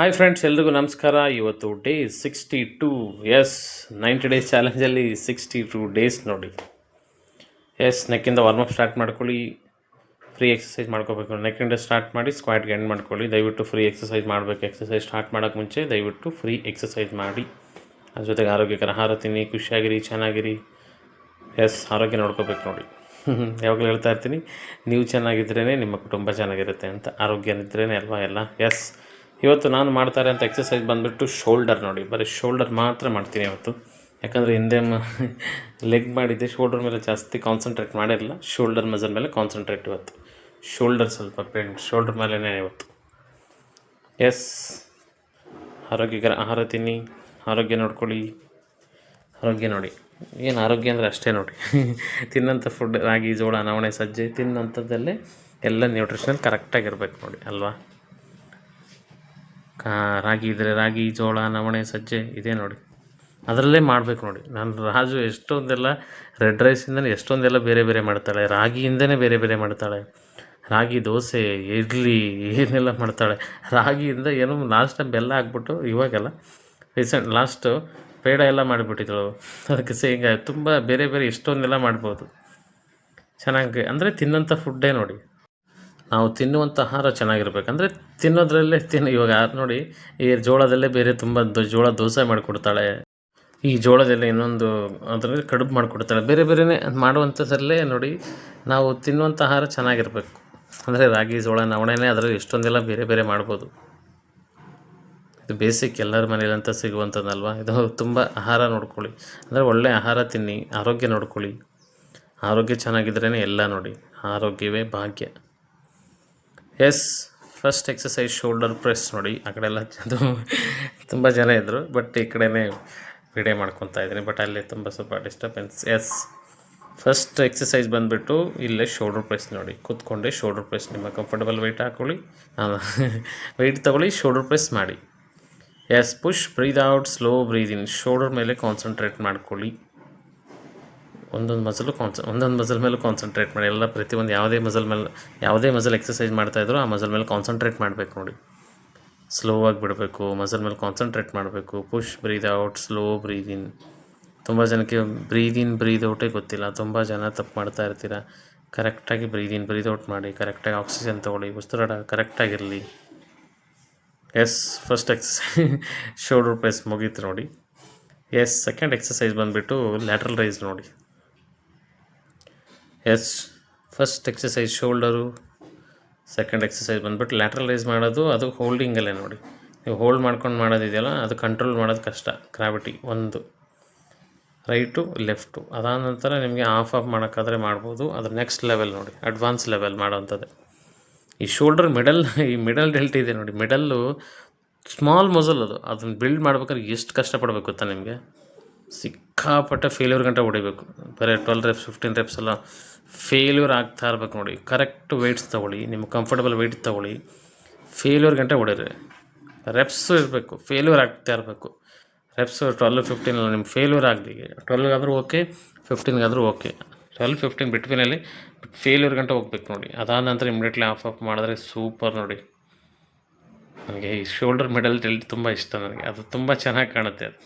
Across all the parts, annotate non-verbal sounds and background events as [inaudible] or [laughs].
Hi friends ಎಲ್ರಿಗೂ ನಮಸ್ಕಾರ. ಇವತ್ತು day sixty two yes ninety days ಚಾಲೆಂಜಲ್ಲಿ sixty two days ನೋಡಿ. ಎಸ್ ನೆಕ್ಕಿಂದ ವಾರ್ಮಪ್ ಸ್ಟಾರ್ಟ್ ಮಾಡ್ಕೊಳ್ಳಿ. ಫ್ರೀ ಎಕ್ಸಸೈಸ್ ಮಾಡ್ಕೋಬೇಕು. ನೆಕ್ಕಿಂದ ಸ್ಟಾರ್ಟ್ ಮಾಡಿ ಸ್ಕ್ವಾಟ್ ಎಂಡ್ ಮಾಡ್ಕೊಳ್ಳಿ. ದಯವಿಟ್ಟು ಫ್ರೀ ಎಕ್ಸಸೈಸ್ ಮಾಡಬೇಕು. ಎಕ್ಸಸೈಸ್ ಸ್ಟಾರ್ಟ್ ಮಾಡೋಕ್ಕೆ ಮುಂಚೆ ದಯವಿಟ್ಟು ಫ್ರೀ ಎಕ್ಸಸೈಸ್ ಮಾಡಿ. ಅದ್ರ ಜೊತೆಗೆ ಆರೋಗ್ಯಕರ ಆಹಾರ ತಿನ್ನಿ, ಖುಷಿಯಾಗಿರಿ, ಚೆನ್ನಾಗಿರಿ. ಎಸ್ ಆರೋಗ್ಯ ನೋಡ್ಕೋಬೇಕು ನೋಡಿ. [laughs] ಯಾವಾಗಲೂ ಹೇಳ್ತಾ ಇರ್ತೀನಿ, ನೀವು ಚೆನ್ನಾಗಿದ್ರೇ ನಿಮ್ಮ ಕುಟುಂಬ ಚೆನ್ನಾಗಿರುತ್ತೆ ಅಂತ. ಆರೋಗ್ಯನಿದ್ರೇ ಅಲ್ವಾ ಎಲ್ಲ? ಎಸ್ ಇವತ್ತು ನಾನು ಮಾಡ್ತಾರೆ ಅಂತ ಎಕ್ಸಸೈಸ್ ಬಂದುಬಿಟ್ಟು ಶೋಲ್ಡರ್ ನೋಡಿ. ಬರೀ ಶೋಲ್ಡರ್ ಮಾತ್ರ ಮಾಡ್ತೀನಿ ಇವತ್ತು. ಯಾಕಂದರೆ ಹಿಂದೆ ಲೆಗ್ ಮಾಡಿದ್ದೆ ಶೋಲ್ಡರ್ ಮೇಲೆ ಜಾಸ್ತಿ ಕಾನ್ಸಂಟ್ರೇಟ್ ಮಾಡಿರಲಿಲ್ಲ. ಶೋಲ್ಡರ್ ಮಜಲ್ ಮೇಲೆ ಕಾನ್ಸಂಟ್ರೇಟ್ ಇವತ್ತು. ಶೋಲ್ಡರ್ ಸ್ವಲ್ಪ ಪೇಂಟ್ ಶೋಲ್ಡರ್ ಮೇಲೇ ಇವತ್ತು. ಎಸ್ ಆರೋಗ್ಯಕರ ಆಹಾರ ತಿನ್ನಿ. ಆರೋಗ್ಯ ನೋಡ್ಕೊಳ್ಳಿ. ಆರೋಗ್ಯ ನೋಡಿ. ಏನು ಆರೋಗ್ಯ ಅಂದರೆ ಅಷ್ಟೇ ನೋಡಿ. ತಿನ್ನೋಂಥ ಫುಡ್ ರಾಗಿ, ಜೋಳ, ನವಣೆ, ಸಜ್ಜೆ ತಿನ್ನೋಂಥದ್ದಲ್ಲೇ ಎಲ್ಲ ನ್ಯೂಟ್ರಿಷನಲ್ ಕರೆಕ್ಟಾಗಿರ್ಬೇಕು ನೋಡಿ, ಅಲ್ವಾ? ಕಾ, ರಾಗಿ ಇದ್ದರೆ ರಾಗಿ, ಜೋಳ, ನವಣೆ, ಸಜ್ಜೆ, ಇದೇ ನೋಡಿ. ಅದರಲ್ಲೇ ಮಾಡಬೇಕು ನೋಡಿ. ನಾನು ರಾಜು ಎಷ್ಟೊಂದೆಲ್ಲ ರೆಡ್ ರೈಸಿಂದನೇ ಎಷ್ಟೊಂದೆಲ್ಲ ಬೇರೆ ಬೇರೆ ಮಾಡ್ತಾಳೆ. ರಾಗಿಯಿಂದನೇ ಬೇರೆ ಬೇರೆ ಮಾಡ್ತಾಳೆ. ರಾಗಿ ದೋಸೆ, ಇಡ್ಲಿ, ಏನೆಲ್ಲ ಮಾಡ್ತಾಳೆ. ರಾಗಿಯಿಂದ ಏನೋ ಲಾಸ್ಟ್ ಟೈಮ್ ಬೆಲ್ಲ ಹಾಕ್ಬಿಟ್ಟು ಇವಾಗೆಲ್ಲ ರೀಸೆಂಟ್ ಲಾಸ್ಟು ಪೇಡ ಎಲ್ಲ ಮಾಡಿಬಿಟ್ಟಿದ್ದಳು. ಅದಕ್ಕೆ ಸೇಂಗ ತುಂಬ ಬೇರೆ ಬೇರೆ ಎಷ್ಟೊಂದೆಲ್ಲ ಮಾಡ್ಬೋದು. ಚೆನ್ನಾಗಿ ಅಂದರೆ ತಿನ್ನೋಂಥ ಫುಡ್ಡೇ ನೋಡಿ. ನಾವು ತಿನ್ನುವಂಥ ಆಹಾರ ಚೆನ್ನಾಗಿರ್ಬೇಕಂದ್ರೆ ತಿನ್ನೋದ್ರಲ್ಲೇ ತಿನ್ನು ಇವಾಗ ನೋಡಿ ಈ ಜೋಳದಲ್ಲೇ ಬೇರೆ ತುಂಬ ಜೋಳ ದೋಸೆ ಮಾಡಿಕೊಡ್ತಾಳೆ. ಈ ಜೋಳದಲ್ಲೇ ಇನ್ನೊಂದು ಅದರಲ್ಲಿ ಕಡುಬು ಮಾಡಿಕೊಡ್ತಾಳೆ. ಬೇರೆ ಬೇರೆನೇ ಮಾಡುವಂಥದ್ರಲ್ಲೇ ನೋಡಿ ನಾವು ತಿನ್ನುವಂಥ ಆಹಾರ ಚೆನ್ನಾಗಿರಬೇಕು. ಅಂದರೆ ರಾಗಿ, ಜೋಳ, ನವಣೆನೇ ಅದರಲ್ಲಿ ಎಷ್ಟೊಂದೆಲ್ಲ ಬೇರೆ ಬೇರೆ ಮಾಡ್ಬೋದು. ಇದು ಬೇಸಿಕ್ ಎಲ್ಲರ ಮನೇಲಂತ ಸಿಗುವಂಥದ್ದಲ್ವ? ಇದು ತುಂಬ ಆಹಾರ ನೋಡ್ಕೊಳ್ಳಿ. ಅಂದರೆ ಒಳ್ಳೆ ಆಹಾರ ತಿನ್ನಿ, ಆರೋಗ್ಯ ನೋಡ್ಕೊಳ್ಳಿ. ಆರೋಗ್ಯ ಚೆನ್ನಾಗಿದ್ರೇ ಎಲ್ಲ ನೋಡಿ. ಆರೋಗ್ಯವೇ ಭಾಗ್ಯ. Yes first exercise shoulder press ನೋಡಿ. ಆ ಕಡೆ ಎಲ್ಲ ತುಂಬ ಜನ ಇದ್ದರು ಬಟ್ ಈ ಕಡೆನೇ ವಿಡಿಯೋ ಮಾಡ್ಕೊತಾ ಇದ್ದೀನಿ. ಬಟ್ ಅಲ್ಲಿ ತುಂಬ ಸ್ವಲ್ಪ ಡಿಸ್ಟರ್ಬೆನ್ಸ್ ಎಸ್ ಫಸ್ಟ್ ಎಕ್ಸಸೈಸ್ ಬಂದುಬಿಟ್ಟು ಇಲ್ಲೇ ಶೋಲ್ಡರ್ ಪ್ರೆಸ್ ನೋಡಿ. ಕೂತ್ಕೊಂಡೆ ಶೋಲ್ಡರ್ ಪ್ರೆಸ್ ನಿಮ್ಮ ಕಂಫರ್ಟಬಲ್ ವೆಯ್ಟ್ ಹಾಕೊಳ್ಳಿ. ವೆಯ್ಟ್ ತೊಗೊಳ್ಳಿ ಶೋಲ್ಡರ್ ಪ್ರೆಸ್ ಮಾಡಿ. Yes push breathe out slow breathe in shoulder ಮೇಲೆ ಕಾನ್ಸಂಟ್ರೇಟ್ ಮಾಡ್ಕೊಳ್ಳಿ. ಒಂದೊಂದು ಮಸಲು ಕಾನ್ಸ ಒಂದೊಂದು ಮಸಲ್ ಮೇಲೆ ಕಾನ್ಸಂಟ್ರೇಟ್ ಮಾಡಿ. ಎಲ್ಲ ಪ್ರತಿಯೊಂದು ಯಾವುದೇ ಮಸಲ್ ಮೇಲೆ ಯಾವುದೇ ಮಸಲ್ ಎಕ್ಸಸೈಸ್ ಮಾಡ್ತಾಯಿದ್ರು ಆ ಮಸಲ್ ಮೇಲೆ ಕಾನ್ಸಂಟ್ರೇಟ್ ಮಾಡಬೇಕು ನೋಡಿ. ಸ್ಲೋ ಆಗಿ ಬಿಡಬೇಕು, ಮಸಲ್ ಮೇಲೆ ಕಾನ್ಸಂಟ್ರೇಟ್ ಮಾಡಬೇಕು. Push breathe out slow breathe in ತುಂಬ ಜನಕ್ಕೆ ಬ್ರೀದ್ ಇನ್ ಬ್ರೀದ್ ಔಟೇ ಗೊತ್ತಿಲ್ಲ. ತುಂಬ ಜನ ತಪ್ಪು ಮಾಡ್ತಾ ಇರ್ತೀರ? ಕರೆಕ್ಟಾಗಿ ಬ್ರೀದ್ ಇನ್ ಬ್ರೀದ್ ಔಟ್ ಮಾಡಿ. ಕರೆಕ್ಟಾಗಿ ಆಕ್ಸಿಜನ್ ತೊಗೊಳ್ಳಿ. ಕರೆಕ್ಟಾಗಿ ಕರೆಕ್ಟಾಗಿರಲಿ yes first exercise shoulder press ಮುಗೀತು ನೋಡಿ. ಎಸ್ ಸೆಕೆಂಡ್ ಎಕ್ಸಸೈಸ್ ಬಂದುಬಿಟ್ಟು ಲ್ಯಾಟ್ರಲ್ ರೈಸ್ ನೋಡಿ. Yes first exercise shoulder second exercise ಬಂದ್ಬಿಟ್ಟು ಲ್ಯಾಟ್ರಲ್ ರೈಸ್ ಮಾಡೋದು, ಅದು ಹೋಲ್ಡಿಂಗಲ್ಲೇ ನೋಡಿ. ನೀವು ಹೋಲ್ಡ್ ಮಾಡ್ಕೊಂಡು ಮಾಡೋದಿದೆಯಲ್ಲ, ಅದು ಕಂಟ್ರೋಲ್ ಮಾಡೋದು ಕಷ್ಟ ಗ್ರಾವಿಟಿ ಒಂದು. ರೈಟು ಲೆಫ್ಟು ಅದಾದ ನಂತರ ನಿಮಗೆ ಆಫ್ ಆಫ್ ಮಾಡೋಕ್ಕಾದ್ರೆ ಮಾಡ್ಬೋದು. ಅದ್ರ ನೆಕ್ಸ್ಟ್ ಲೆವೆಲ್ ನೋಡಿ ಅಡ್ವಾನ್ಸ್ ಲೆವೆಲ್ ಮಾಡೋವಂಥದ್ದು. ಈ ಶೋಲ್ಡರ್ ಮಿಡಲ್ ಈ ಮಿಡಲ್ ಡೆಲ್ಟ್ ಇದೆ ನೋಡಿ. ಮಿಡಲ್ಲು ಸ್ಮಾಲ್ ಮಸಲ್ ಅದು. ಅದನ್ನು ಬಿಲ್ಡ್ ಮಾಡ್ಬೇಕಾದ್ರೆ ಎಷ್ಟು ಕಷ್ಟಪಡಬೇಕು ಗೊತ್ತಾ ನಿಮಗೆ? ಸಿಕ್ಕಾಪಟ್ಟೆ ಫೇಲ್ಯೂರ್ ಗಂಟೆ ಹೊಡಿಬೇಕು. ಬರೀ ಟ್ವೆಲ್ ರೆಪ್ಸ್ ಫಿಫ್ಟೀನ್ ರೆಪ್ಸ್ ಎಲ್ಲ ಫೇಲ್ಯೂರ್ ಆಗ್ತಾ ಇರ್ಬೇಕು ನೋಡಿ. ಕರೆಕ್ಟ್ ವೆಯ್ಟ್ಸ್ ತೊಗೊಳ್ಳಿ, ನಿಮ್ಮ ಕಂಫರ್ಟಬಲ್ ವೆಯ್ಟ್ ತೊಗೊಳ್ಳಿ. ಫೇಲ್ಯೂರ್ ಗಂಟೆ ಹೊಡೀರಿ. ರೆಪ್ಸು ಇರಬೇಕು ಫೇಲ್ಯೂರ್ ಆಗ್ತಾ ಇರಬೇಕು. ರೆಪ್ಸು ಟ್ವೆಲ್ ಫಿಫ್ಟೀನ್ ಅಲ್ಲ ನಿಮ್ಮ ಫೇಲ್ಯೂರ್ ಆಗಲಿ. ಟ್ವೆಲ್ಗಾದರೂ ಓಕೆ ಫಿಫ್ಟೀನ್ಗಾದರೂ ಓಕೆ ಟ್ವೆಲ್ ಫಿಫ್ಟೀನ್ ಬಿಟ್ವೀನಲ್ಲಿ ಫೇಲ್ಯೂರ್ ಗಂಟೆ ಹೋಗ್ಬೇಕು ನೋಡಿ. ಅದಾದ ನಂತರ ಇಮಿಡಿಯೇಟ್ಲಿ ಆಫ್ ಆಫ್ ಮಾಡಿದ್ರೆ ಸೂಪರ್ ನೋಡಿ. ನನಗೆ ಈ ಶೋಲ್ಡರ್ ಮೆಡಲ್ ತುಂಬ ಇಷ್ಟ ನನಗೆ. ಅದು ತುಂಬ ಚೆನ್ನಾಗಿ ಕಾಣುತ್ತೆ ಅದು.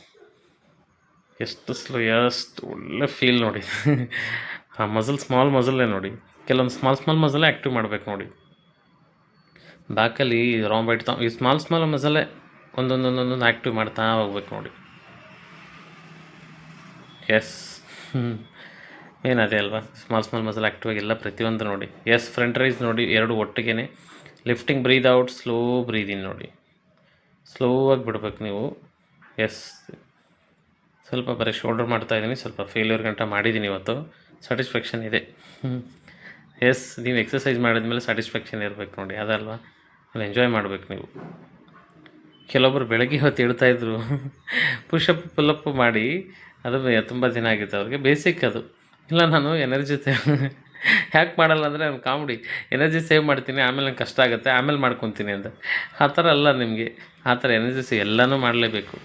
ಎಷ್ಟು ಸ್ಲೋ ಎಷ್ಟು ಒಳ್ಳೆ ಫೀಲ್ ನೋಡಿ. [laughs] ಆ ಮಸಲ್ ಸ್ಮಾಲ್ ಮಸಲ್ಲೇ ನೋಡಿ. ಕೆಲವೊಂದು ಸ್ಮಾಲ್ ಸ್ಮಾಲ್ ಮಸಲ್ಲೇ ಆ್ಯಕ್ಟಿವ್ ಮಾಡಬೇಕು ನೋಡಿ. ಬ್ಯಾಕಲ್ಲಿ ರಾಂಗ್ ಬೈಟ್ ಈ ಸ್ಮಾಲ್ ಸ್ಮಾಲ್ ಮಸಲ್ಲೇ ಒಂದೊಂದೊಂದೊಂದೊಂದು ಆ್ಯಕ್ಟಿವ್ ಮಾಡ್ತಾ ಹೋಗ್ಬೇಕು ನೋಡಿ. ಎಸ್ [laughs] ಏನು ಅದೇ ಅಲ್ವಾ? ಸ್ಮಾಲ್ ಸ್ಮಾಲ್ ಮಸಲ್ ಆ್ಯಕ್ಟಿವ್ ಆಗಿ ಎಲ್ಲ ಪ್ರತಿಯೊಂದು ನೋಡಿ. ಎಸ್ ಫ್ರಂಟ್ ರೈಸ್ ನೋಡಿ, ಎರಡು ಒಟ್ಟಿಗೆ lifting breathe out slow breathing ನೋಡಿ. ಸ್ಲೋ ಆಗಿ ಬಿಡ್ಬೇಕು ನೀವು. ಎಸ್ ಸ್ವಲ್ಪ ಬರೀ ಶೋಲ್ಡರ್ ಮಾಡ್ತಾ ಇದ್ದೀನಿ, ಸ್ವಲ್ಪ ಫೇಲ್ಯೂರ್ ಗಂಟ ಮಾಡಿದ್ದೀನಿ ಇವತ್ತು. ಸ್ಯಾಟಿಸ್ಫ್ಯಾಕ್ಷನ್ ಇದೆ. ಎಸ್ ನೀವು ಎಕ್ಸಸೈಸ್ ಮಾಡಿದ್ಮೇಲೆ ಸ್ಯಾಟಿಸ್ಫ್ಯಾಕ್ಷನ್ ಇರಬೇಕು ನೋಡಿ, ಅದಲ್ವಾ? ಅಲ್ಲಿ ಎಂಜಾಯ್ ಮಾಡಬೇಕು ನೀವು. ಕೆಲವೊಬ್ಬರು ಬೆಳಗ್ಗೆ ಹೊತ್ತು ಹೇಳ್ತಾಯಿದ್ರು ಪುಷಪ್ ಪುಲ್ಲಪ್ ಮಾಡಿ, ಅದು ತುಂಬ ದಿನ ಆಗಿತ್ತು ಅವ್ರಿಗೆ. ಬೇಸಿಕ್ ಅದು. ಇಲ್ಲ, ನಾನು ಎನರ್ಜಿ [laughs] ಯಾಕೆ ಮಾಡಲ್ಲ ಅಂದರೆ, ನಾನು ಕಾಮಿಡಿ ಎನರ್ಜಿ ಸೇವ್ ಮಾಡ್ತೀನಿ, ಆಮೇಲೆ ನಂಗೆ ಕಷ್ಟ ಆಗುತ್ತೆ, ಆಮೇಲೆ ಮಾಡ್ಕೊತೀನಿ ಅಂತ. ಆ ಥರ ಅಲ್ಲ ನಿಮಗೆ. ಆ ಥರ ಎನರ್ಜಿ ಎಲ್ಲನೂ ಮಾಡಲೇಬೇಕು.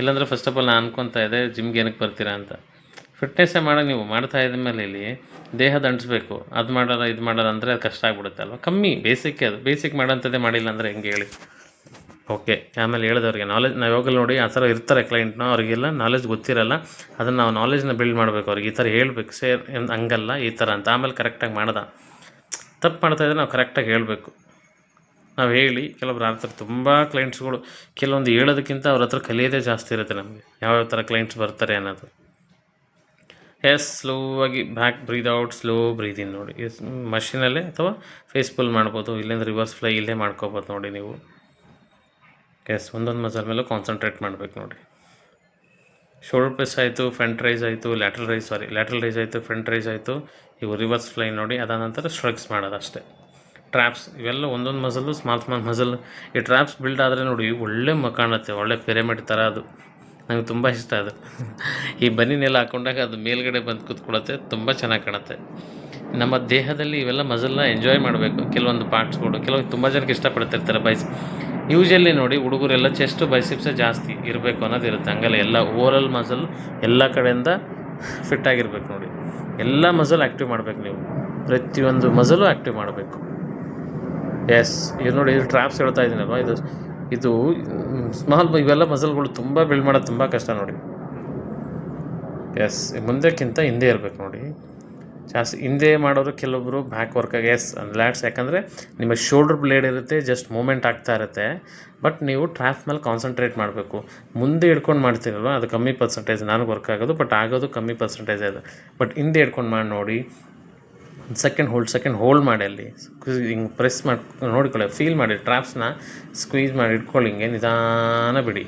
ಇಲ್ಲಾಂದರೆ ಫಸ್ಟ್ ಆಫ್ ಆಲ್ ನಾನು ಅನ್ಕೊತಾ ಇದ್ದೆ, ಜಿಮ್ಗೆ ಏನಕ್ಕೆ ಬರ್ತೀರಾ ಅಂತ. ಫಿಟ್ನೆಸ್ಸೇ ಮಾಡೋ ನೀವು ಮಾಡ್ತಾ ಇದ್ದ ಮೇಲೆ ಇಲ್ಲಿ ದೇಹ ದಂಡಿಸ್ಬೇಕು. ಅದು ಮಾಡೋಲ್ಲ ಇದು ಮಾಡೋಲ್ಲ ಅಂದರೆ ಅದು ಕಷ್ಟ ಆಗ್ಬಿಡುತ್ತೆ ಅಲ್ವಾ? ಕಮ್ಮಿ ಬೇಸಿಕ್ ಅದು. ಬೇಸಿಕ್ ಮಾಡೋಂಥದ್ದೇ ಮಾಡಿಲ್ಲ ಅಂದರೆ ಹೆಂಗೆ ಹೇಳಿ? ಓಕೆ ಆಮೇಲೆ ಹೇಳಿದವ್ರಿಗೆ ನಾಲೆಜ್ ನಾವು ಯಾವಾಗಲೂ ನೋಡಿ ಆ ಥರ ಇರ್ತಾರೆ ಕ್ಲೈಂಟ್ನ ಅವರಿಗೆಲ್ಲ ನಾಲೆಜ್ ಗೊತ್ತಿರಲ್ಲ. ಅದನ್ನು ನಾವು ನಾಲೆಜ್ನ ಬಿಲ್ಡ್ ಮಾಡಬೇಕು ಅವ್ರಿಗೆ. ಈ ಥರ ಹೇಳಬೇಕು. ಸೇರ್ ಹಂಗಲ್ಲ, ಈ ಥರ ಅಂತ. ಆಮೇಲೆ ಕರೆಕ್ಟಾಗಿ ಮಾಡ್ದ. ತಪ್ಪು ಮಾಡ್ತಾಯಿದ್ರೆ ನಾವು ಕರೆಕ್ಟಾಗಿ ಹೇಳಬೇಕು. ನಾವು ಹೇಳಿ ಕೆಲವೊಬ್ರು ಆಡ್ತಾರೆ ತುಂಬ ಕ್ಲೈಂಟ್ಸ್ಗಳು ಕೆಲವೊಂದು ಹೇಳೋದಕ್ಕಿಂತ ಅವ್ರ ಹತ್ರ ಕಲಿಯೋದೇ ಜಾಸ್ತಿ ಇರುತ್ತೆ ನಮಗೆ. ಯಾವ್ಯಾವ ಥರ ಕ್ಲೈಂಟ್ಸ್ ಬರ್ತಾರೆ ಅನ್ನೋದು. ಎಸ್ ಸ್ಲೋ ಆಗಿ back breathe out slow breathe in ನೋಡಿ. ಎಸ್ ಮಷಿನಲ್ಲೇ ಅಥವಾ ಫೇಸ್ ಪುಲ್ ಮಾಡ್ಬೋದು, ಇಲ್ಲಿಂದ ರಿವರ್ಸ್ ಫ್ಲೈ ಇಲ್ಲೇ ಮಾಡ್ಕೋಬೋದು ನೋಡಿ ನೀವು. ಎಸ್ ಒಂದೊಂದು ಮಸಲ್ ಮೇಲೆ ಕಾನ್ಸಂಟ್ರೇಟ್ ಮಾಡಬೇಕು ನೋಡಿ. ಶೋಲ್ಡರ್ ಪ್ರೆಸ್ ಆಯಿತು ಫ್ರಂಟ್ ರೈಸ್ ಆಯಿತು lateral raise sorry lateral raise ಆಯಿತು ಫ್ರಂಟ್ ರೈಸ್ ಆಯಿತು, ಇವು ರಿವರ್ಸ್ ಫ್ಲೈ ನೋಡಿ ಅದಾದ ನಂತರ ಸ್ಟ್ರಕ್ಸ್ ಮಾಡೋದು ಅಷ್ಟೇ ಟ್ರ್ಯಾಪ್ಸ್ ಇವೆಲ್ಲ ಒಂದೊಂದು ಮಸಲು ಸ್ಮಾಲ್ ಸ್ಮಾಲ್ ಮಸಲ್ ಈ ಟ್ರ್ಯಾಪ್ಸ್ ಬಿಲ್ಡ್ ಆದರೆ ನೋಡಿ, ಒಳ್ಳೆ ಮ ಕಾಣುತ್ತೆ ಒಳ್ಳೆ ಪಿರಮಿಡ್ ಥರ ಅದು. ನನಗೆ ತುಂಬ ಇಷ್ಟ ಅದು. ಈ ಬನ್ನಿನೆಲ್ಲ ಹಾಕೊಂಡಾಗ ಅದು ಮೇಲ್ಗಡೆ ಬಂದು ಕೂತ್ಕೊಳ್ಳುತ್ತೆ ತುಂಬ ಚೆನ್ನಾಗಿ ಕಾಣುತ್ತೆ. ನಮ್ಮ ದೇಹದಲ್ಲಿ ಇವೆಲ್ಲ ಮಸಲ್ನ ಎಂಜಾಯ್ ಮಾಡಬೇಕು. ಕೆಲವೊಂದು ಪಾರ್ಟ್ಸ್ಗಳು ಕೆಲವೊಂದು ತುಂಬ ಜನಕ್ಕೆ ಇಷ್ಟಪಡ್ತಿರ್ತಾರೆ ಬೈಸ್ ಯೂಶಲಿ ನೋಡಿ, ಹುಡುಗರೆಲ್ಲ ಚೆಸ್ಟು ಬೈಸಿಪ್ಸೇ ಜಾಸ್ತಿ ಇರಬೇಕು ಅನ್ನೋದು ಇರುತ್ತೆ. ಹಂಗಲ್ಲ, ಎಲ್ಲ ಓವರಲ್ ಮಸಲ್ ಎಲ್ಲ ಕಡೆಯಿಂದ ಫಿಟ್ ಆಗಿರ್ಬೇಕು ನೋಡಿ. ಎಲ್ಲ ಮಸಲ್ ಆ್ಯಕ್ಟಿವ್ ಮಾಡಬೇಕು ನೀವು. ಪ್ರತಿಯೊಂದು ಮಸಲು ಆ್ಯಕ್ಟಿವ್ ಮಾಡಬೇಕು. ಎಸ್ ಇದು ನೋಡಿ, ಇದು ಟ್ರಾಪ್ಸ್ ಹೇಳ್ತಾ ಇದ್ದೀನಲ್ವ? ಇದು ಇದು ಸ್ಮಾಲ್ ಇವೆಲ್ಲ ಮಸಲ್ಗಳು ತುಂಬ ಬಿಲ್ಡ್ ಮಾಡೋದು ತುಂಬ ಕಷ್ಟ ನೋಡಿ. ಎಸ್ ಮುಂದಕ್ಕಿಂತ ಹಿಂದೆ ಇರಬೇಕು ನೋಡಿ. ಜಾಸ್ತಿ ಹಿಂದೆ ಮಾಡೋರು ಕೆಲವೊಬ್ಬರು ಬ್ಯಾಕ್ ವರ್ಕಾಗಿ ಎಸ್ ಲ್ಯಾಟ್ಸ್ ಯಾಕಂದರೆ ನಿಮ್ಮ ಶೋಲ್ಡರ್ ಬ್ಲೇಡ್ ಇರುತ್ತೆ ಜಸ್ಟ್ ಮೂಮೆಂಟ್ ಆಗ್ತಾ ಇರುತ್ತೆ. ಬಟ್ ನೀವು ಟ್ರ್ಯಾಪ್ ಮೇಲೆ ಕಾನ್ಸಂಟ್ರೇಟ್ ಮಾಡಬೇಕು. ಮುಂದೆ ಹಿಡ್ಕೊಂಡು ಮಾಡ್ತೀರಲ್ವ? ಅದು ಕಮ್ಮಿ ಪರ್ಸೆಂಟೇಜ್ ನನಗೆ ವರ್ಕ್ ಆಗೋದು ಬಟ್ ಆಗೋದು ಕಮ್ಮಿ ಪರ್ಸೆಂಟೇಜ್ ಅದು ಬಟ್ ಹಿಂದೆ ಹಿಡ್ಕೊಂಡು ಮಾಡಿ ನೋಡಿ. ಒಂದು ಸೆಕೆಂಡ್ ಹೋಲ್ಡ್ ಸೆಕೆಂಡ್ ಹೋಲ್ಡ್ ಮಾಡಿ ಅಲ್ಲಿ. ಹಿಂಗೆ ಪ್ರೆಸ್ ಮಾಡಿ, ನೋಡ್ಕೊಳ್ಳಿ ಫೀಲ್ ಮಾಡಿ ಟ್ರ್ಯಾಪ್ಸ್ನ ಸ್ಕ್ವೀಸ್ ಮಾಡಿ ಇಟ್ಕೊಳ್ಳಿ, ಹಿಂಗೆ ನಿಧಾನ ಬಿಡಿ.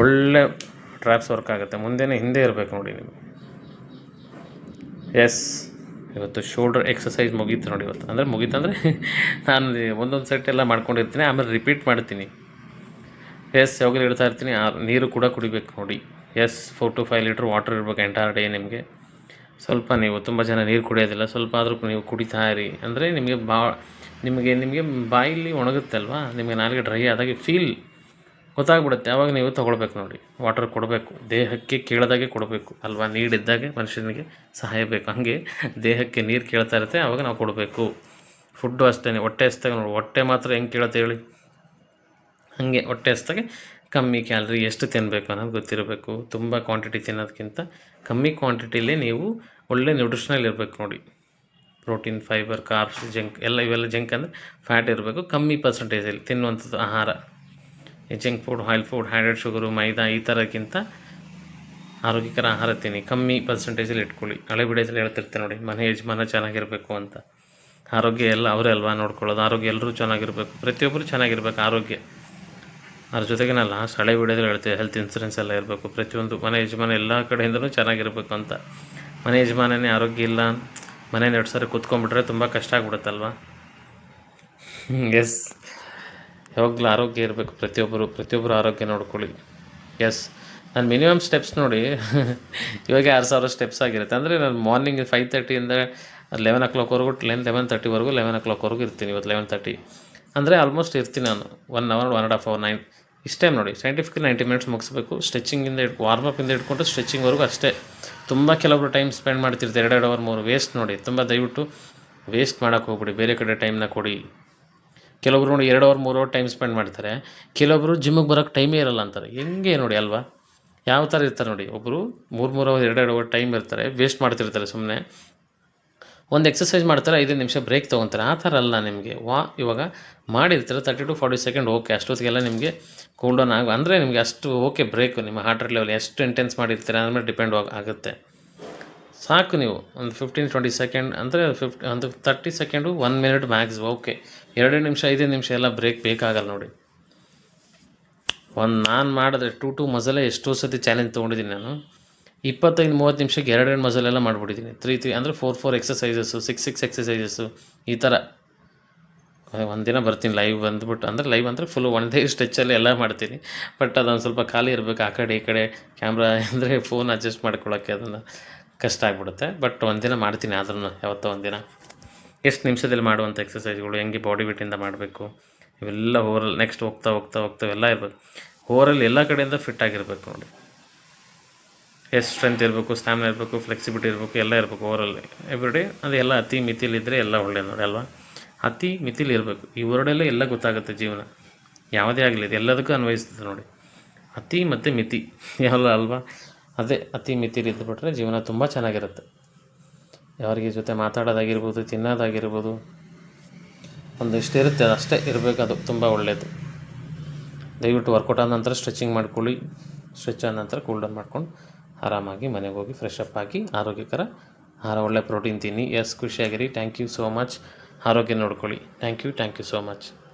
ಒಳ್ಳೆ ಟ್ರ್ಯಾಪ್ಸ್ ವರ್ಕ್ ಆಗುತ್ತೆ. ಮುಂದೆನೇ ಹಿಂದೆ ಇರಬೇಕು ನೋಡಿ ನೀವು. ಎಸ್ ಇವತ್ತು ಶೋಲ್ಡರ್ ಎಕ್ಸಸೈಸ್ ಮುಗೀತು ನೋಡಿ ಇವತ್ತು. ಅಂದರೆ ಮುಗೀತು ಅಂದರೆ [laughs] ನಾನು ಒಂದೊಂದು ಸೆಟ್ ಎಲ್ಲ ಮಾಡ್ಕೊಂಡಿರ್ತೀನಿ, ಆಮೇಲೆ ರಿಪೀಟ್ ಮಾಡ್ತೀನಿ. ಎಸ್ ಯಾವಾಗಲೂ ಇಡ್ತಾ ಇರ್ತೀನಿ ನೀರು ಕೂಡ ಕುಡಿಬೇಕು ನೋಡಿ. Yes four to five litre water ಇರಬೇಕು ಎಂಟೈರ್ ಡೇ ನಿಮಗೆ. ಸ್ವಲ್ಪ ನೀವು ತುಂಬ ಜನ ನೀರು ಕುಡಿಯೋದಿಲ್ಲ, ಸ್ವಲ್ಪ ಆದರೂ ನೀವು ಕುಡಿತಾ ಇರಿ. ಅಂದರೆ ನಿಮಗೆ ಬಾ, ನಿಮಗೆ ನಿಮಗೆ ಬಾಯಲ್ಲಿ ಒಣಗುತ್ತಲ್ವಾ? ನಿಮಗೆ ನಾಲಿಗೆ ಡ್ರೈ ಆದಾಗ ಫೀಲ್ ಗೊತ್ತಾಗ್ಬಿಡುತ್ತೆ. ಆವಾಗ ನೀವು ತೊಗೊಳ್ಬೇಕು ನೋಡಿ. ವಾಟರ್ ಕೊಡಬೇಕು. ದೇಹಕ್ಕೆ ಕೇಳ್ದಾಗೆ ಕೊಡಬೇಕು. ಅಲ್ವಾ? ನೀಡಿದ್ದಾಗೆ ಮನುಷ್ಯನಿಗೆ ಸಹಾಯ ಬೇಕು. ಹಾಗೆ ದೇಹಕ್ಕೆ ನೀರು ಕೇಳ್ತಾ ಇರುತ್ತೆ ಆವಾಗ ನಾವು ಕೊಡಬೇಕು. ಫುಡ್ಡು ಅಷ್ಟೇ ಹೊಟ್ಟೆ ಹಸ್ದಾಗ ನೋಡಿ. ಹೊಟ್ಟೆ ಮಾತ್ರ ಹೆಂಗೆ ಕೇಳುತ್ತೆ ಹೇಳಿ? ಹಾಗೆ ಹೊಟ್ಟೆ ಹಸ್ದಾಗೆ ಕಮ್ಮಿ ಕ್ಯಾಲ್ರಿ ಎಷ್ಟು ತಿನ್ನಬೇಕು ಅನ್ನೋದು ಗೊತ್ತಿರಬೇಕು. ತುಂಬ ಕ್ವಾಂಟಿಟಿ ತಿನ್ನೋದಕ್ಕಿಂತ ಕಮ್ಮಿ ಕ್ವಾಂಟಿಟಿಲೇ ನೀವು ಒಳ್ಳೆ ನ್ಯೂಟ್ರಿಷನಲ್ ಇರಬೇಕು ನೋಡಿ. ಪ್ರೋಟೀನ್ ಫೈಬರ್ ಕಾರ್ಬ್ಸ್ ಜಂಕ್ ಎಲ್ಲ ಇವೆಲ್ಲ ಜಂಕ್ ಅಂದರೆ ಫ್ಯಾಟ್ ಇರಬೇಕು. ಕಮ್ಮಿ ಪರ್ಸೆಂಟೇಜಲ್ಲಿ ತಿನ್ನುವಂಥದ್ದು ಆಹಾರ. ಜಂಕ್ ಫುಡ್ ಆಯಿಲ್ ಫುಡ್ ಹ್ಯಾಂಡೆಡ್ ಶುಗರು ಮೈದಾ ಈ ಥರಕ್ಕಿಂತ ಆರೋಗ್ಯಕರ ಆಹಾರ ತಿನ್ನಿ. ಕಮ್ಮಿ ಪರ್ಸೆಂಟೇಜಲ್ಲಿ ಇಟ್ಕೊಳ್ಳಿ. ಹಳೆ ಬಿಡೇಜಲ್ಲಿ ಹೇಳ್ತಿರ್ತಾರೆ ನೋಡಿ, ಮನೆ ಯಜಮಾನ ಚೆನ್ನಾಗಿರಬೇಕು ಅಂತ. ಆರೋಗ್ಯ ಎಲ್ಲ ಅವರೇ ಅಲ್ವಾ ನೋಡ್ಕೊಳ್ಳೋದು. ಆರೋಗ್ಯ ಎಲ್ಲರೂ ಚೆನ್ನಾಗಿರಬೇಕು. ಪ್ರತಿಯೊಬ್ಬರು ಚೆನ್ನಾಗಿರ್ಬೇಕು ಆರೋಗ್ಯ. ಅದ್ರ ಜೊತೆಗೆ ನಾನು ಲಾಸ್ಟ್ ಹಳೆ ವಿಡಿಯೋದಲ್ಲಿ ಹೇಳ್ತೀವಿ ಹೆಲ್ತ್ ಇನ್ಸೂರೆನ್ಸ್ ಎಲ್ಲ ಇರಬೇಕು. ಪ್ರತಿಯೊಂದು ಮನೆ ಯಜಮಾನ ಎಲ್ಲ ಕಡೆಯಿಂದಲೂ ಚೆನ್ನಾಗಿರಬೇಕು ಅಂತ. ಮನೆ ಯಜಮಾನನೇ ಆರೋಗ್ಯ ಇಲ್ಲ ಮನೆ ಸಾರಿ ಕೂತ್ಕೊಂಡ್ಬಿಟ್ರೆ ತುಂಬ ಕಷ್ಟ ಆಗ್ಬಿಡುತ್ತಲ್ವ? ಎಸ್ ಯಾವಾಗಲೂ ಆರೋಗ್ಯ ಇರಬೇಕು ಪ್ರತಿಯೊಬ್ಬರು ಪ್ರತಿಯೊಬ್ಬರು ಆರೋಗ್ಯ ನೋಡ್ಕೊಳ್ಳಿ. ಎಸ್ ನಾನು ಮಿನಿಮಮ್ ಸ್ಟೆಪ್ಸ್ ನೋಡಿ, [laughs] ಇವಾಗ ಆರು ಸಾವಿರ ಸ್ಟೆಪ್ಸ್ ಆಗಿರುತ್ತೆ. ಅಂದರೆ ನಾನು ಮಾರ್ನಿಂಗ್ ಫೈವ್ ತರ್ಟಿಯಿಂದ ಲೆವೆನ್ ಓ ಕ್ಲಾಕ್ವರೆಗೂ ಲೆನ್ ಲೆವೆನ್ ತರ್ಟಿವರೆಗೂ ಲೆವೆನ್ ಓ ಕ್ಲಾಕ್ವರೆಗೂ ಇರ್ತೀನಿ ಇವತ್ತು ಲೆವೆನ್ ತರ್ಟಿ ಅಂದರೆ ಆಲ್ಮೋಸ್ಟ್ ಇರ್ತೀನಿ ನಾನು. One hour one and half hour nine ಇಷ್ಟೇ ನೋಡಿ ಸೈಂಟಿಫಿಕಲಿ ನೈಂಟಿ ಮಿನಿಟ್ಸ್ ಮುಗಿಸ್ಬೇಕು. ಸ್ಟ್ರೆಚಿಂಗಿಂದ ಇಟ್ ವಾರ್ಮಪ್ಪಿಂದ ಇಟ್ಕೊಂಡು ಸ್ಟ್ರೆಚಿಂಗ್ವರೆಗೂ ಅಷ್ಟೇ. ತುಂಬ ಕೆಲವರು ಟೈಮ್ ಸ್ಪೆಂಡ್ ಮಾಡ್ತಿರ್ತಾರೆ ಎರಡೆರಡು ಅವರ್ ಮೂರು ವೇಸ್ಟ್ ನೋಡಿ. ತುಂಬ ದಯವಿಟ್ಟು ವೇಸ್ಟ್ ಮಾಡೋಕ್ಕೆ ಹೋಗ್ಬಿಡಿ, ಬೇರೆ ಕಡೆ ಟೈಮ್ನ ಕೊಡಿ. ಕೆಲವರು ನೋಡಿ ಎರಡು ಅವರ್ ಮೂರು ಅವರ್ ಟೈಮ್ ಸ್ಪೆಂಡ್ ಮಾಡ್ತಾರೆ. ಕೆಲವೊಬ್ಬರು ಜಿಮ್ಮಿಗೆ ಬರೋಕ್ಕೆ ಟೈಮೇ ಇರಲ್ಲ ಅಂತಾರೆ. ಹೆಂಗೆ ನೋಡಿ ಅಲ್ವಾ? ಯಾವ ಥರ ಇರ್ತಾರೆ ನೋಡಿ ಒಬ್ಬರು ಮೂರು ಮೂರು ಅವರ್ ಎರಡೆರಡು ಅವರ್ ಟೈಮ್ ಇರ್ತಾರೆ ವೇಸ್ಟ್ ಮಾಡ್ತಿರ್ತಾರೆ ಸುಮ್ಮನೆ ಒಂದು ಎಕ್ಸಸೈಸ್ ಮಾಡ್ತಾರೆ, ಐದು ನಿಮಿಷ ಬ್ರೇಕ್ ತೊಗೊತಾರೆ. ಆ ಥರ ಅಲ್ಲ ನಿಮಗೆ. ವಾ, ಇವಾಗ ಮಾಡಿರ್ತಾರೆ thirty to forty second okay ಅಷ್ಟೊತ್ತಿಗೆಲ್ಲ ನಿಮಗೆ ಕೂಲ್ ಡೌನ್ ಆಗ, ಅಂದರೆ ನಿಮಗೆ ಅಷ್ಟು ಓಕೆ ಬ್ರೇಕು ನಿಮ್ಮ ಹಾರ್ಟ್ ರೇಟ್ ಲೆವೆಲ್ ಎಷ್ಟು ಇಂಟೆನ್ಸ್ ಮಾಡಿರ್ತೀರ ಅದ್ರ ಮೇಲೆ ಡಿಪೆಂಡ್ ಆಗುತ್ತೆ. ಸಾಕು ನೀವು, ಒಂದು ಫಿಫ್ಟೀನ್ ಟ್ವೆಂಟಿ ಸೆಕೆಂಡ್ ಅಂದರೆ ಫಿಫ್ಟಿ ಒಂದು thirty second one minute max okay ಎರಡು ನಿಮಿಷ, ಐದು ನಿಮಿಷ ಎಲ್ಲ ಬ್ರೇಕ್ ಬೇಕಾಗಲ್ಲ ನೋಡಿ. ಒಂದು ನಾನು ಮಾಡಿದ್ರೆ ಟು ಟು ಮಸಲೇ ಎಷ್ಟೋ ಸತಿ ಚಾಲೆಂಜ್ ತೊಗೊಂಡಿದ್ದೀನಿ ನಾನು. ಇಪ್ಪತ್ತೈದು, ಮೂವತ್ತು ನಿಮಿಷಕ್ಕೆ ಎರಡು ಎರಡು ಮಸಲೆಲ್ಲ ಮಾಡಿಬಿಟ್ಟಿದ್ದೀನಿ. ತ್ರೀ ತ್ರೀ ಅಂದರೆ four four exercises six six exercises ಈ ಥರ ಒಂದಿನ ಬರ್ತೀನಿ ಲೈವ್ ಬಂದ್ಬಿಟ್ಟು. ಅಂದರೆ ಲೈವ್ ಅಂದರೆ ಫುಲ್ ಒಂದೇ ಸ್ಟೆಚ್ಚಲ್ಲಿ ಎಲ್ಲ ಮಾಡ್ತೀನಿ. ಬಟ್ ಅದೊಂದು ಸ್ವಲ್ಪ ಖಾಲಿ ಇರಬೇಕು ಆ ಕಡೆ, ಈ ಕಡೆ ಕ್ಯಾಮ್ರಾ [laughs] ಅಂದರೆ ಫೋನ್ ಅಡ್ಜಸ್ಟ್ ಮಾಡ್ಕೊಳ್ಳೋಕ್ಕೆ ಅದನ್ನು ಕಷ್ಟ ಆಗಿಬಿಡುತ್ತೆ. ಬಟ್ ಒಂದಿನ ಮಾಡ್ತೀನಿ ಆದ್ರೂ ಯಾವತ್ತೋ ಒಂದಿನ. ಎಷ್ಟು ನಿಮಿಷದಲ್ಲಿ ಮಾಡುವಂಥ ಎಕ್ಸಸೈಸ್ಗಳು ಹೆಂಗೆ ಬಾಡಿ ವೇಟಿಂದ ಮಾಡಬೇಕು, ಇವೆಲ್ಲ ಓವರಲ್ಲಿ ನೆಕ್ಸ್ಟ್ ಹೋಗ್ತಾ ಹೋಗ್ತಾ ಹೋಗ್ತಾ ಎಲ್ಲ ಇರಬೇಕು. ಓವರಲ್ಲಿ ಎಲ್ಲ ಕಡೆಯಿಂದ ಫಿಟ್ ಆಗಿರಬೇಕು ನೋಡಿ. ಎಷ್ಟು ಸ್ಟ್ರೆಂತ್ ಇರಬೇಕು ಸ್ಟ್ಯಾಮಿನ ಇರಬೇಕು ಫ್ಲೆಕ್ಸಿಬಿಲಿಟಿ ಇರಬೇಕು, ಎಲ್ಲ ಇರಬೇಕು ಓವರಲ್ ಎವ್ರಿಡೇ ಅದು ಎಲ್ಲ ಅತಿ ಮಿತಿಲಿದ್ದರೆ ಎಲ್ಲ ಒಳ್ಳೆಯದು ನೋಡಿ, ಅಲ್ವಾ? ಅತಿ ಮಿತಿಲಿ ಇರಬೇಕು. ಈ ವರ್ಡಲ್ಲೇ ಎಲ್ಲ ಗೊತ್ತಾಗುತ್ತೆ ಜೀವನ. ಯಾವುದೇ ಆಗಲಿ, ಇದು ಎಲ್ಲದಕ್ಕೂ ಅನ್ವಯಿಸ್ತದೆ ನೋಡಿ. ಅತಿ ಮತ್ತು ಮಿತಿ. [laughs] ಎಲ್ಲ ಅಲ್ವಾ? ಅದೇ ಅತಿ ಮಿತಿಲಿ ಇದ್ದುಬಿಟ್ರೆ ಜೀವನ ತುಂಬ ಚೆನ್ನಾಗಿರುತ್ತೆ. ಯಾರಿಗೆ ಜೊತೆ ಮಾತಾಡೋದಾಗಿರ್ಬೋದು, ತಿನ್ನೋದಾಗಿರ್ಬೋದು, ಒಂದಿಷ್ಟು ಇರುತ್ತೆ ಅಷ್ಟೇ ಇರಬೇಕು, ಅದು ತುಂಬ ಒಳ್ಳೆಯದು ದಯವಿಟ್ಟು ವರ್ಕೌಟ್ ಆದ ನಂತರ ಸ್ಟ್ರೆಚಿಂಗ್ ಮಾಡ್ಕೊಳ್ಳಿ. ಸ್ಟ್ರೆಚ್ ಆದ ನಂತರ ಕೂಲ್ ಡೌನ್ ಮಾಡ್ಕೊಂಡು ಆರಾಮಾಗಿ ಮನೆಗೆ ಹೋಗಿ ಫ್ರೆಶ್ ಅಪ್ ಆಗಿ ಆರೋಗ್ಯಕರ, ಆಹಾರ, ಒಳ್ಳೆ ಪ್ರೋಟೀನ್ ತಿನ್ನಿ. ಎಸ್ ಖುಷಿಯಾಗಿರಿ. ಥ್ಯಾಂಕ್ ಯು ಸೋ ಮಚ್ ಆರೋಗ್ಯ ನೋಡ್ಕೊಳ್ಳಿ. Thank you thank you so much